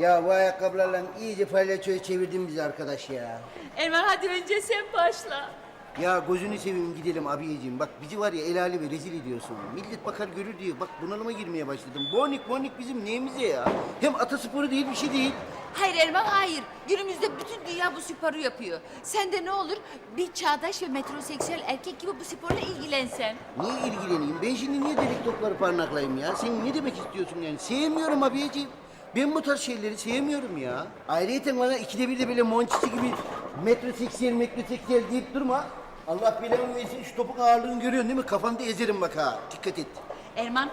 Ya bu ayakkabılarla iyice palyaçoya çevirdin bizi arkadaş ya. Erman hadi önce sen başla. Ya gözünü seveyim gidelim abiyeciğim. Bak bizi var ya el alemi rezil ediyorsun. Millet bakar görür diye. Bak bunalıma girmeye başladım. Bonik bonik bizim neyimize ya? Hem atasporu değil bir şey değil. Hayır Erman hayır. Günümüzde bütün dünya bu sporu yapıyor. Sen de ne olur bir çağdaş ve metroseksüel erkek gibi bu sporla ilgilensen. Niye ilgileneyim? Ben şimdi niye delik topları parmaklayayım ya? Sen ne demek istiyorsun yani? Sevmiyorum abiyeciğim. Ben bu tarz şeyleri sevmiyorum ya. Ayrıca bana ikide bir de böyle monçisi gibi metroseksüel metroseksüel deyip durma. Allah belamı versin şu topun ağırlığını görüyorsun değil mi? Kafanda ezerim bak ha. Dikkat et. Erman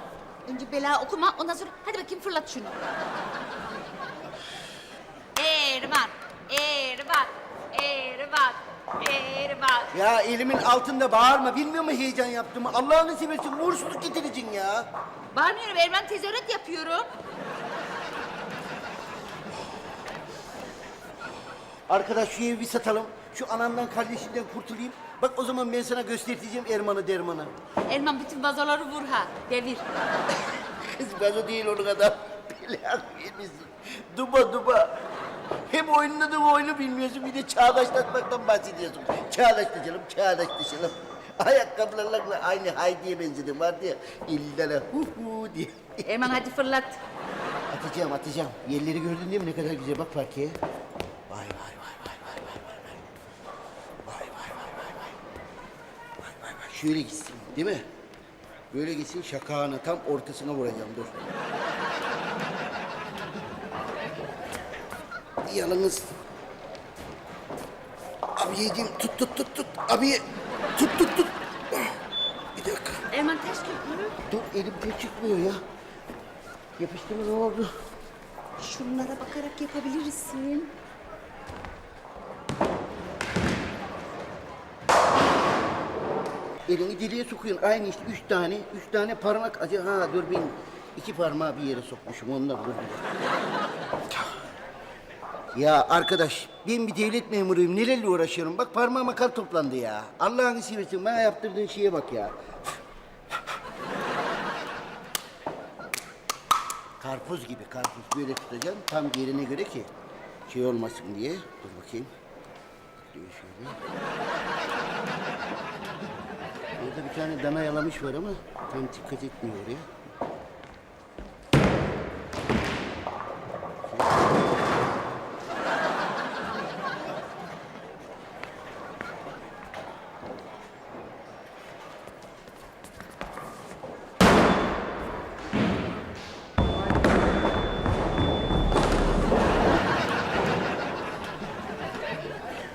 önce bela okuma ondan sonra hadi bakayım fırlat şunu. Erman, Erman, Erman, Erman. Ya elimin altında bağırma. Bilmiyor mu heyecan yaptığımı? Allah'ını seversen uğursuzluk getireceksin ya. Bağırmıyorum Erman tezahürat yapıyorum. Arkadaş şu evi bir satalım. Şu anamdan kardeşinden kurtulayım. Bak o zaman ben sana göstereceğim Erman'ı dermanı. Erman bütün vazoları vur ha, devir. Kız gazo değil onun adam. Belanı vermesin. Duba duba. Hem oynadığın oyunu bilmiyorsun bir de çağdaşlatmaktan bahsediyorsun. Çağdaşlaşalım, çağdaşlaşalım. Ayakkabılarla aynı Haydi'ye benzedim vardı ya. İllere hu hu diye. Erman hadi fırlat. Atacağım, atacağım. Yerleri gördün değil mi? Ne kadar güzel bak parkeye. Vay vay vay vay vay vay vay vay. Vay vay vay vay vay. Vay vay. Şöyle gitsin değil mi? Böyle gitsin şakağına tam ortasına vuracağım dur. Yalnız abiyeciğim tut tut tut tut abiye tut tut tut. Bir dakika. Erman ters köprü. Dur elimde çıkmıyor ya. Yapıştı mı ne oldu? Şunlara bakarak yapabilirsin. Elini deliğe sokuyorsun. Aynı işte üç tane, üç tane parmak acı. Ha dur ben iki parmağı bir yere sokmuşum ondan dur. Ya arkadaş ben bir devlet memuruyum. Nelerle uğraşıyorum? Bak parmağıma kar toplandı ya. Allah'ını seversen bana yaptırdığın şeye bak ya. Karpuz gibi karpuz böyle tutacağım tam yerine göre ki şey olmasın diye. Dur bakayım. Şöyle. Orada bir tane dana yalamış var ama tam dikkat etmiyor oraya.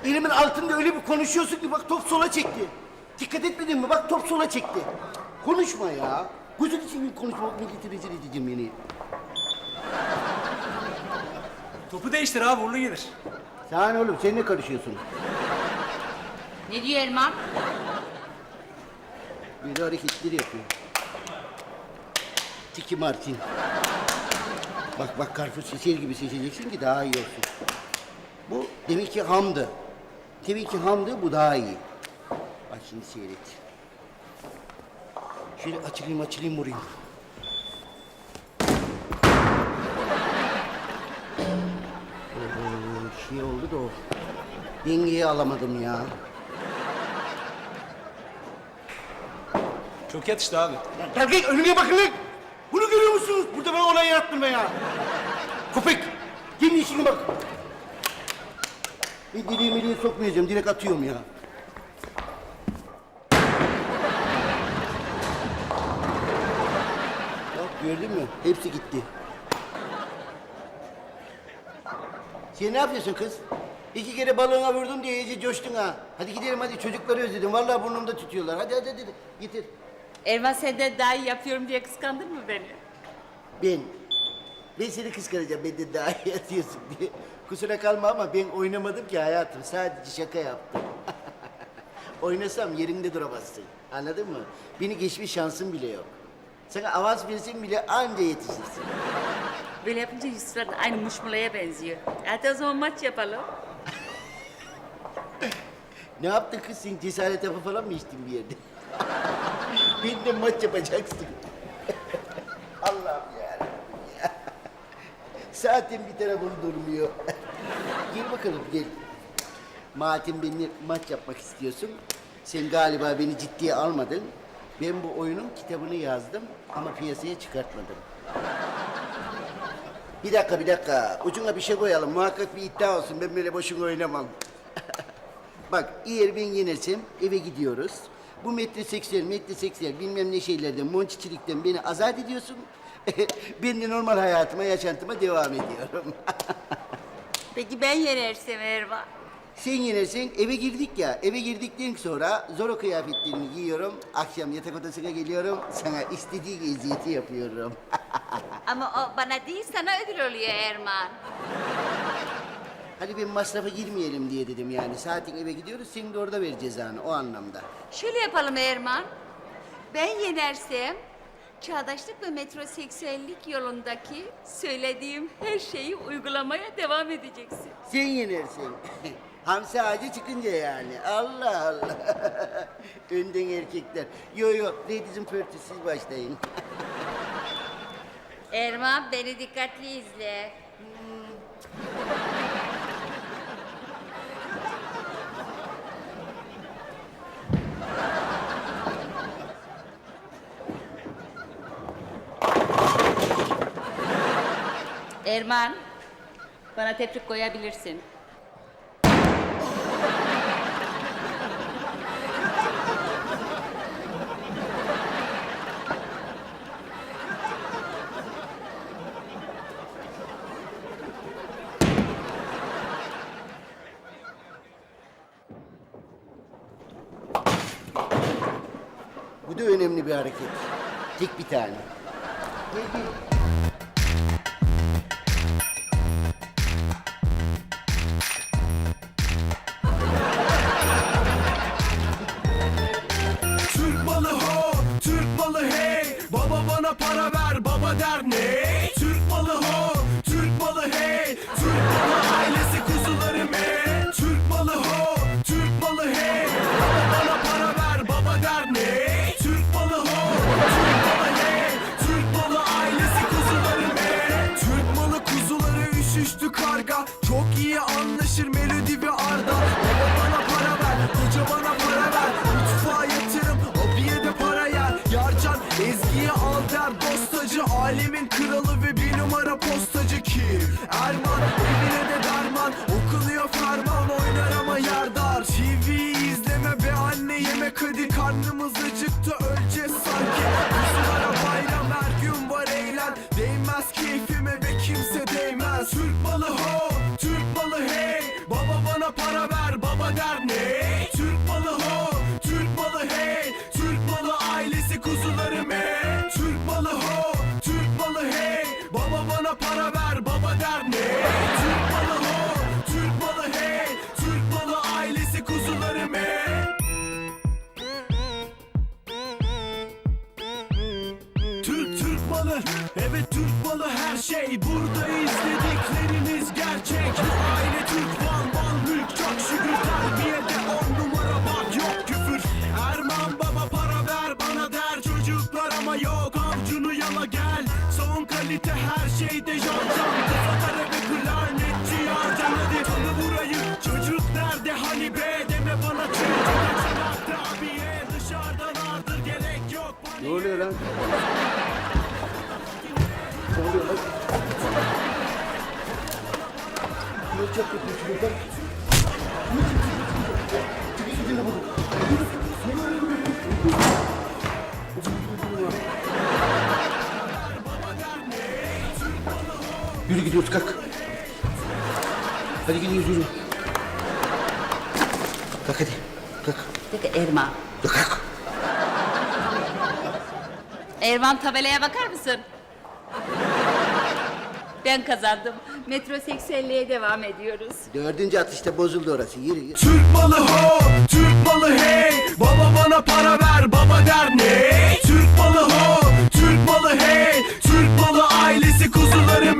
Elimin altında öyle bir konuşuyorsun ki bak top sola çekti. Dikkat etmedin mi? Bak top sola çekti. Konuşma ya. Gözün için bir konuşma. Bak milleti rezil edeceğim beni. Topu değiştir abi uğurlu gelir. Ne oğlum? Sen ne karışıyorsun? Ne diyor Erman? Böyle hareketleri yapıyor. Tiki Martin. Bak bak karpuz seçer gibi seçeceksin ki daha iyi olsun. Bu demek ki hamdı. Demek ki hamdı bu daha iyi. Bak şimdi seyret. Şöyle açılayım açılayım vurayım. Ee, şey oldu da o. Dengeyi alamadım ya. Çok yatıştı abi. Erkek önüne bakın lan! Bunu görüyor musunuz? Burada ben olay yarattım ben ya. Köpek! Gelin işine bak. Bir deliği meliği sokmayacağım. Direkt atıyorum ya. Bak gördün mü? Hepsi gitti. Sen ne yapıyorsun kız? İki kere balığına vurdun diye iyice coştun ha. Hadi gidelim hadi çocukları özledim. Vallahi burnumda tutuyorlar. Hadi hadi hadi. Getir. Erman senden daha iyi yapıyorum diye kıskandın mı beni? Ben, ben seni kıskanacağım benden daha iyi atıyorsun diye. Kusura kalma ama ben oynamadım ki hayatım. Sadece şaka yaptım. Oynasam yerinde duramazsın. Anladın mı? Beni geçmiş şansın bile yok. Sana avans versin bile anca yetişirsin. Böyle yapınca Yusuflar da aynı muşmulaya benziyor. Hadi o zaman maç yapalım. Ne yaptın kız sen? Cesaret hapı falan mı içtin bir yerde? Benimle maç yapacaksın. Allah'ım yarabbim ya. Zaten bir tarafım durmuyor. gel bakalım gel. Madem benimle maç yapmak istiyorsun, sen galiba beni ciddiye almadın. Ben bu oyunun kitabını yazdım ama piyasaya çıkartmadım. Bir dakika, bir dakika. Ucuna bir şey koyalım. Muhakkak bir iddia olsun. Ben böyle boşuna oynamam. Bak, eğer ben yenersem eve gidiyoruz. Bu metroseksüel, metroseksüel bilmem ne şeylerden, monçiçilikten beni azat ediyorsun. ben de normal hayatıma, yaşantıma devam ediyorum. Peki ben yenersem Erman? Sen yenersen eve girdik ya. Eve girdikten sonra zor kıyafetlerimi giyiyorum. Akşam yatak odasına geliyorum. Sana istediği eziyeti yapıyorum. Ama o bana değil sana ödül oluyor Erman. Hadi ben masrafa girmeyelim diye dedim yani. Saatin eve gidiyoruz, senin de orada ver cezanı o anlamda. Şöyle yapalım Erman. Ben yenersem çağdaşlık ve metroseksüellik yolundaki söylediğim her şeyi uygulamaya devam edeceksin. Sen yenersin. Hamsi ağacı çıkınca yani. Allah Allah. Önden erkekler. Yo yo, first siz başlayın. Erman beni dikkatli izle. Erman, bana teprik koyabilirsin. Bu da önemli bir hareket. Tek bir tane. Gel, şey Burada izledikleriniz gerçek. Bu aile Türk van van mülk çok şükür Terbiyede on numara bak yok küfür. Erman baba para ver bana der çocuklar ama yok Avcunu yala gel. Son kalite her şeyde jantan Kafa ve klarnetçi yarcan hadi tanı burayı Çocuk nerede? Hani be deme bana yok. Ne oluyor lan? Çok kötü çocuklar. Yürü gidiyoruz kalk. Hadi gidiyoruz yürü. Kalk hadi. Kalk. Peki Erman. Kalk. Erman tabelaya bakar mısın? Ben kazandım. Metroseksüelliğe devam ediyoruz. Dördüncü atışta bozuldu orası. Yürü yürü. Türk malı ho, Türk malı hey Baba bana para ver, baba der ne? Türk malı ho, Türk malı hey Türk malı ailesi kuzularım